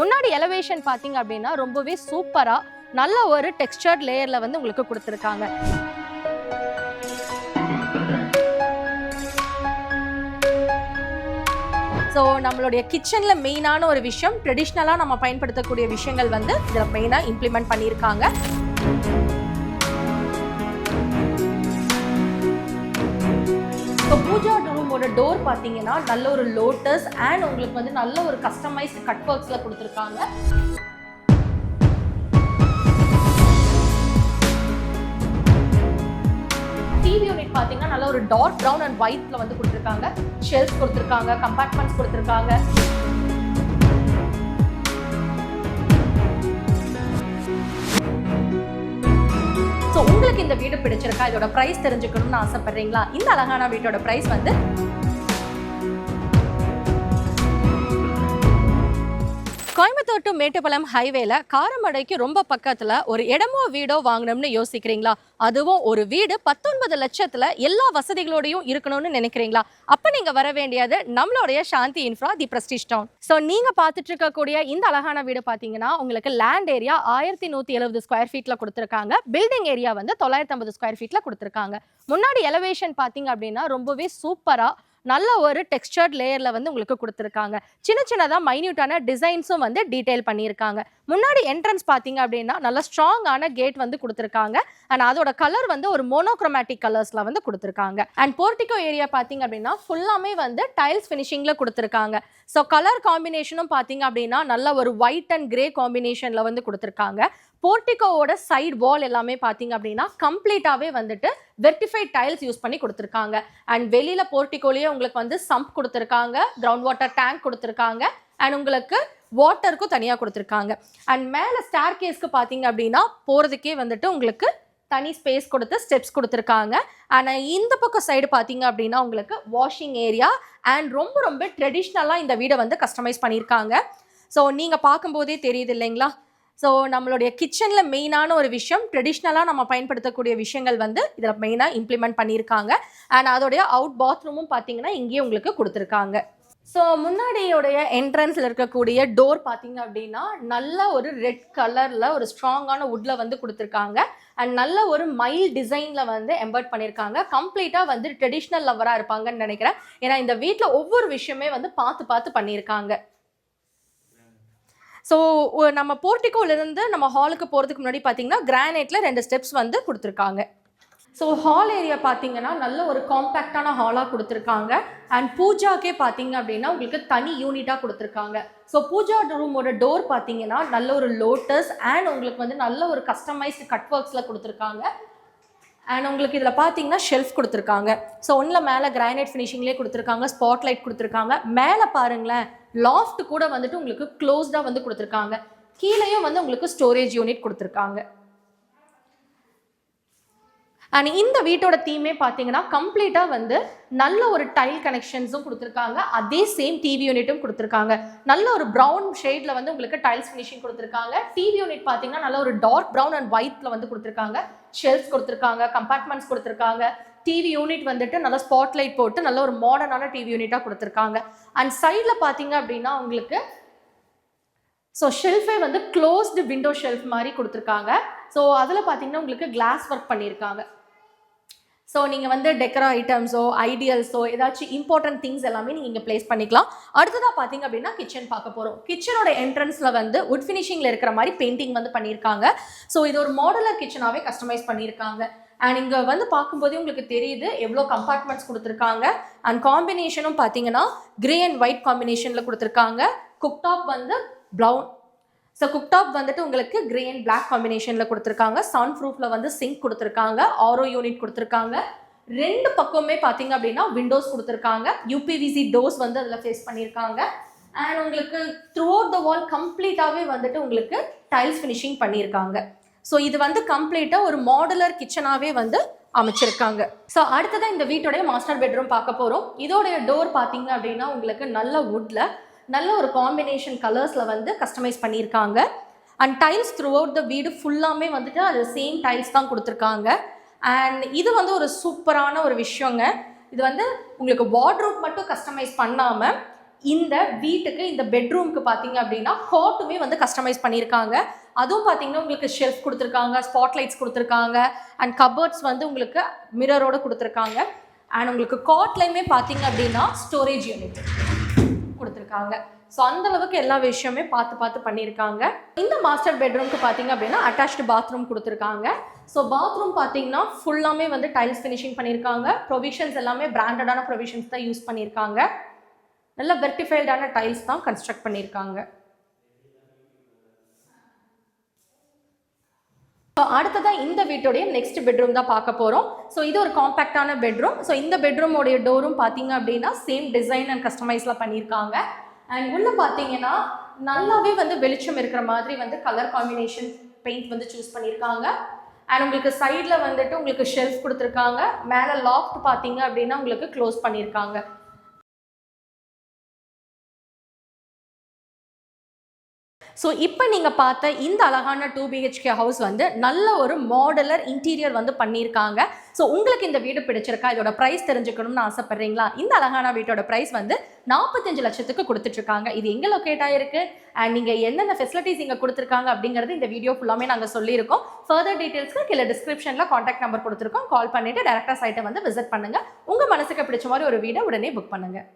முன்னாடி எலவேஷன் பார்த்தீங்க அப்படின்னா ரொம்பவே சூப்பரா நல்ல ஒரு டெக்ஸ்டர்ட் லேயரில் வந்து உங்களுக்கு கொடுத்துருக்காங்க. ஸோ நம்மளுடைய கிச்சனில் மெயினான ஒரு விஷயம் ட்ரெடிஷ்னலாக நம்ம பயன்படுத்தக்கூடிய விஷயங்கள் வந்து இதில் மெயினாக இம்ப்ளிமெண்ட் பண்ணியிருக்காங்க. இப்போ பூஜா இதோட டோர் பார்த்தீங்கன்னா நல்ல ஒரு லோட்டஸ் அண்ட் உங்களுக்கு வந்து நல்ல ஒரு கஸ்டமைஸ்டு கட் ஒர்க்ஸில் கொடுத்துருக்காங்க. டிவி யூனிட் பார்த்தீங்கன்னா நல்ல ஒரு டார்க் ப்ரௌன் அண்ட் ஒயிட்ல வந்து கொடுத்துருக்காங்க. ஷெல்ஸ் கொடுத்துருக்காங்க கம்பார்ட்மெண்ட்ஸ் கொடுத்துருக்காங்க. ஸோ உங்களுக்கு இந்த வீடு பிடிச்சிருக்கா? இதோட ப்ரைஸ் தெரிஞ்சுக்கணும்னு ஆசைப்படுறீங்களா? இந்த அழகான வீட்டோட ப்ரைஸ் வந்து கோயம்புத்தூர் டு மேட்டுப்பாளையம் ஹைவேல காரமடைக்கு ரொம்ப பக்கத்துல ஒரு இடமோ வீடோ வாங்கணும்னு யோசிக்கிறீங்களா? அதுவும் ஒரு வீடு பத்தொன்பது லட்சத்துல எல்லா வசதிகளோடையும் இருக்கணும்னு நினைக்கிறீங்களா? அப்ப நீங்க வர வேண்டியது நம்மளுடைய Shanthi infra the prestige town. So நீங்க பார்த்துட்டு இருக்கக்கூடிய இந்த அழகான வீடு பாத்தீங்கன்னா உங்களுக்கு லேண்ட் ஏரியா ஆயிரத்தி நூத்தி எழுபது ஸ்கொயர் ஃபீட்ல கொடுத்துருக்காங்க. பில்டிங் ஏரியா வந்து தொள்ளாயிரத்தி ஐம்பது ஸ்கொயர் ஃபீட்ல கொடுத்துருக்காங்க. முன்னாடி எலவேஷன் பாத்தீங்க அப்படின்னா ரொம்பவே சூப்பரா நல்ல ஒரு டெக்ஸ்டர்ட் லேயர்ல வந்து உங்களுக்கு கொடுத்துருக்காங்க. சின்ன சின்னதாக மைன்யூட்டான டிசைன்ஸும் வந்து டீட்டெயில் பண்ணியிருக்காங்க. முன்னாடி என்ட்ரன்ஸ் பார்த்தீங்க அப்படின்னா நல்ல ஸ்ட்ராங்கான கேட் வந்து கொடுத்துருக்காங்க. அண்ட் அதோட கலர் வந்து ஒரு மோனோக்ரோமேட்டிக் கலர்ஸ்ல வந்து கொடுத்துருக்காங்க. அண்ட் போர்ட்டிகோ ஏரியா பார்த்தீங்க அப்படின்னா ஃபுல்லாமே வந்து டைல்ஸ் ஃபினிஷிங்கில் கொடுத்துருக்காங்க. ஸோ கலர் காம்பினேஷனும் பார்த்தீங்க அப்படின்னா நல்ல ஒரு ஒயிட் அண்ட் கிரே காம்பினேஷனில் வந்து கொடுத்துருக்காங்க. போர்ட்டிகோவோட சைடு வால் எல்லாமே பார்த்தீங்க அப்படின்னா கம்ப்ளீட்டாகவே வந்துட்டு வெர்டிஃபைட் டைல்ஸ் யூஸ் பண்ணி கொடுத்துருக்காங்க. அண்ட் வெளியில் போர்ட்டிகோலேயே உங்களுக்கு வந்து சம்ப் கொடுத்துருக்காங்க கிரவுண்ட் வாட்டர் டேங்க் கொடுத்துருக்காங்க அண்ட் உங்களுக்கு வாட்டருக்கும் தனியாக கொடுத்துருக்காங்க. அண்ட் மேலே ஸ்டார் கேஸ்க்கு பார்த்தீங்க அப்படின்னா போகிறதுக்கே வந்துட்டு உங்களுக்கு தனி ஸ்பேஸ் கொடுத்து ஸ்டெப்ஸ் கொடுத்துருக்காங்க. ஆனால் இந்த பக்கம் சைடு பார்த்தீங்க அப்படின்னா உங்களுக்கு வாஷிங் ஏரியா அண்ட் ரொம்ப ரொம்ப ட்ரெடிஷ்னலாக இந்த வீடை வந்து கஸ்டமைஸ் பண்ணியிருக்காங்க. ஸோ நீங்கள் பார்க்கும்போதே தெரியுது இல்லைங்களா? ஸோ நம்மளுடைய கிச்சனில் மெயினான ஒரு விஷயம் ட்ரெடிஷ்னலாக நம்ம பயன்படுத்தக்கூடிய விஷயங்கள் வந்து இதில் மெயினாக இம்ப்ளிமெண்ட் பண்ணியிருக்காங்க. அண்ட் அதோடைய அவுட் பாத்ரூமும் பார்த்தீங்கன்னா இங்கேயே உங்களுக்கு கொடுத்துருக்காங்க. ஸோ முன்னாடியோடைய என்ட்ரன்ஸில் இருக்கக்கூடிய டோர் பார்த்தீங்க அப்படின்னா நல்ல ஒரு ரெட் கலரில் ஒரு ஸ்ட்ராங்கான வுட்டில் வந்து கொடுத்துருக்காங்க. அண்ட் நல்ல ஒரு மைல் டிசைனில் வந்து எம்பர்ட் பண்ணியிருக்காங்க. கம்ப்ளீட்டாக வந்து ட்ரெடிஷ்னல் லவராக இருப்பாங்கன்னு நினைக்கிறேன். ஏன்னா இந்த வீட்டில் ஒவ்வொரு விஷயமே வந்து பார்த்து பார்த்து பண்ணியிருக்காங்க. ஸோ நம்ம போர்ட்டிகோலேருந்து நம்ம ஹாலுக்கு போகிறதுக்கு முன்னாடி பார்த்தீங்கன்னா கிரானைட்டில் ரெண்டு ஸ்டெப்ஸ் வந்து கொடுத்துருக்காங்க. ஸோ ஹால் ஏரியா பார்த்தீங்கன்னா நல்ல ஒரு காம்பேக்டான ஹாலாக கொடுத்துருக்காங்க. அண்ட் பூஜாக்கே பார்த்தீங்க அப்படின்னா உங்களுக்கு தனி யூனிட்டாக கொடுத்துருக்காங்க. ஸோ பூஜா ரூமோட டோர் பார்த்தீங்கன்னா நல்ல ஒரு லோட்டஸ் அண்ட் உங்களுக்கு வந்து நல்ல ஒரு கஸ்டமைஸ்டு கட் ஒர்க்ஸில் கொடுத்துருக்காங்க. அண்ட் உங்களுக்கு இதில் பார்த்தீங்கன்னா ஷெல்ஃப் கொடுத்துருக்காங்க. ஸோ ஒன்றில் மேலே கிரானைட் ஃபினிஷிங்லேயே கொடுத்துருக்காங்க ஸ்பாட் லைட் கொடுத்துருக்காங்க. மேலே பாருங்களேன் லாஃப்ட் கூட வந்துட்டு உங்களுக்கு க்ளோஸ்டாக வந்து கொடுத்துருக்காங்க. கீழேயும் வந்து உங்களுக்கு ஸ்டோரேஜ் யூனிட் கொடுத்துருக்காங்க. அண்ட் இந்த வீட்டோட தீமே பார்த்தீங்கன்னா கம்ப்ளீட்டாக வந்து நல்ல ஒரு டைல் கனெக்ஷன்ஸும் கொடுத்துருக்காங்க. அதே சேம் டிவி யூனிட்டும் கொடுத்துருக்காங்க. நல்ல ஒரு ப்ரௌன் ஷேடில் வந்து உங்களுக்கு டைல்ஸ் ஃபினிஷிங் கொடுத்துருக்காங்க. டிவி யூனிட் பார்த்தீங்கன்னா நல்ல ஒரு டார்க் ப்ரௌன் அண்ட் ஒயிட்டில் வந்து கொடுத்துருக்காங்க. ஷெல்ஃப்ஸ் கொடுத்துருக்காங்க கம்பார்ட்மெண்ட்ஸ் கொடுத்துருக்காங்க. டிவி யூனிட் வந்துட்டு நல்லா ஸ்பாட்லைட் போட்டு நல்ல ஒரு மாடர்னான டிவி யூனிட்டாக கொடுத்துருக்காங்க. அண்ட் சைடில் பார்த்தீங்க அப்படின்னா உங்களுக்கு ஸோ ஷெல்ஃபே வந்து க்ளோஸ்டு விண்டோ ஷெல்ஃப் மாதிரி கொடுத்துருக்காங்க. ஸோ அதில் பார்த்தீங்கன்னா உங்களுக்கு கிளாஸ் ஒர்க் பண்ணியிருக்காங்க ஸோ நீங்கள் வந்து டெக்கரா ஐட்டம்ஸோ ஐடியல்ஸோ ஏதாச்சும் இம்பார்ட்டன்ட் திங்ஸ் எல்லாமே நீங்கள் இங்கே ப்ளேஸ் பண்ணிக்கலாம். அடுத்ததாக பார்த்தீங்க அப்படின்னா கிச்சன் பார்க்க போகிறோம் கிச்சனோட என்ட்ரன்ஸில் வந்து உட் ஃபினிஷிங்கில் இருக்கிற மாதிரி பெயிண்டிங் வந்து பண்ணியிருக்காங்க ஸோ இது ஒரு மாடலர் கிச்சனாகவே கஸ்டமைஸ் பண்ணியிருக்காங்க அண்ட் இங்கே வந்து பார்க்கும்போதே உங்களுக்கு தெரியுது எவ்வளோ கம்பார்ட்மெண்ட்ஸ் கொடுத்துருக்காங்க. அண்ட் காம்பினேஷனும் பார்த்தீங்கன்னா கிரே அண்ட் ஒயிட் காம்பினேஷனில் கொடுத்துருக்காங்க. குக்டாப் வந்து ப்ரௌன் ஸோ குக்டாப் வந்துட்டு உங்களுக்கு கிரே அண்ட் பிளாக் காம்பினேஷனில் கொடுத்துருக்காங்க. சவுண்ட் ப்ரூஃபில் வந்து சிங்க் கொடுத்துருக்காங்க. ஆரோ யூனிட் கொடுத்துருக்காங்க. ரெண்டு பக்கமுமே பார்த்தீங்க அப்படின்னா விண்டோஸ் கொடுத்துருக்காங்க. யூபிவிசி டோர்ஸ் வந்து அதில் ஃபேஸ் பண்ணியிருக்காங்க. அண்ட் உங்களுக்கு த்ரூ அவுட் த வால் கம்ப்ளீட்டாகவே வந்துட்டு உங்களுக்கு டைல்ஸ் ஃபினிஷிங் பண்ணியிருக்காங்க. ஸோ இது வந்து கம்ப்ளீட்டாக ஒரு மாடுலர் கிச்சனாகவே வந்து அமைச்சிருக்காங்க. ஸோ அடுத்ததான் இந்த வீட்டோடைய மாஸ்டர் பெட்ரூம் பார்க்க போகிறோம் இதோடைய டோர் பார்த்தீங்க அப்படின்னா உங்களுக்கு நல்ல வுட்டில் நல்ல ஒரு காம்பினேஷன் கலர்ஸில் வந்து கஸ்டமைஸ் பண்ணியிருக்காங்க. And tiles throughout the வீடு ஃபுல்லாமே வந்துட்டு அது சேம் டைல்ஸ் தான் கொடுத்துருக்காங்க. அண்ட் இது வந்து ஒரு சூப்பரான ஒரு விஷயங்க. இது வந்து உங்களுக்கு வார்ட்ரூப் மட்டும் கஸ்டமைஸ் பண்ணாமல் இந்த வீட்டுக்கு இந்த பெட்ரூம்க்கு பார்த்தீங்க அப்படின்னா காட்டுமே வந்து கஸ்டமைஸ் பண்ணியிருக்காங்க. அதுவும் பார்த்தீங்கன்னா உங்களுக்கு ஷெல்ஃப் கொடுத்துருக்காங்க ஸ்பாட் லைட்ஸ் கொடுத்துருக்காங்க அண்ட் கபர்ட்ஸ் வந்து உங்களுக்கு மிரரோட கொடுத்துருக்காங்க. அண்ட் உங்களுக்கு காட்லையுமே பார்த்தீங்க அப்படின்னா ஸ்டோரேஜ் யூனிட் கொடுத்துருக்காங்க. ஸோ அந்த அளவுக்கு எல்லா விஷயமே பார்த்து பார்த்து பண்ணியிருக்காங்க. இந்த மாஸ்டர் பெட்ரூம்க்கு பார்த்தீங்க அப்படின்னா அட்டாச்டு பாத்ரூம் கொடுத்துருக்காங்க. ஸோ பாத்ரூம் பார்த்தீங்கன்னா ஃபுல்லாமே வந்து டைல்ஸ் ஃபினிஷிங் பண்ணியிருக்காங்க. ப்ரொவிஷன்ஸ் எல்லாமே பிராண்டடான ப்ரொவிஷன்ஸ் தான் யூஸ் பண்ணியிருக்காங்க. நல்ல வெர்டிஃபைல்டான டைல்ஸ் தான் கன்ஸ்ட்ரக்ட் பண்ணியிருக்காங்க. ஸோ அடுத்ததாக இந்த வீட்டுடைய நெக்ஸ்ட் பெட்ரூம் தான் பார்க்க போகிறோம் ஸோ இது ஒரு காம்பேக்டான பெட்ரூம் ஸோ இந்த பெட்ரூமோடைய டோரும் பார்த்தீங்க அப்படின்னா சேம் டிசைன் அண்ட் கஸ்டமைஸ்லாம் பண்ணியிருக்காங்க. அண்ட் உள்ளே பார்த்தீங்கன்னா நல்லாவே வந்து வெளிச்சம் இருக்கிற மாதிரி வந்து கலர் காம்பினேஷன் பெயிண்ட் வந்து சூஸ் பண்ணியிருக்காங்க. அண்ட் உங்களுக்கு சைடில் வந்துட்டு உங்களுக்கு ஷெல்ஃப் கொடுத்துருக்காங்க. மேலே லாக்ட் பார்த்தீங்க அப்படின்னா உங்களுக்கு க்ளோஸ் பண்ணியிருக்காங்க. ஸோ இப்போ நீங்கள் பார்த்த இந்த அழகான டூ பிஹெச்கே ஹவுஸ் வந்து நல்ல ஒரு மாடலர் இன்டீரியர் வந்து பண்ணியிருக்காங்க. ஸோ உங்களுக்கு இந்த வீடு பிடிச்சிருக்கா? இதோட ப்ரைஸ் தெரிஞ்சுக்கணும்னு ஆசைப்படுறீங்களா? இந்த அழகான வீட்டோட ப்ரைஸ் வந்து நாற்பத்தஞ்சு லட்சத்துக்கு கொடுத்துட்ருக்காங்க. இது எங்கே லொக்கேட் ஆகிருக்கு அண்ட் நீங்கள் என்னென்ன ஃபெசிலிட்டிஸ் இங்கே கொடுத்துருக்காங்க அப்படிங்கிறது இந்த வீடியோ ஃபுல்லாமே நாங்கள் சொல்லியிருக்கோம். ஃபர்தர் டீட்டெயில்ஸ்க்கு கீழே டிஸ்கிரிப்ஷனில் காண்டாக்ட் நம்பர் கொடுத்துருக்கோம். கால் பண்ணிவிட்டு டேரக்டாக சைட்டை வந்து விசிட் பண்ணுங்கள் உங்கள் மனசுக்கு பிடிச்ச மாதிரி ஒரு வீடை உடனே புக் பண்ணுங்கள்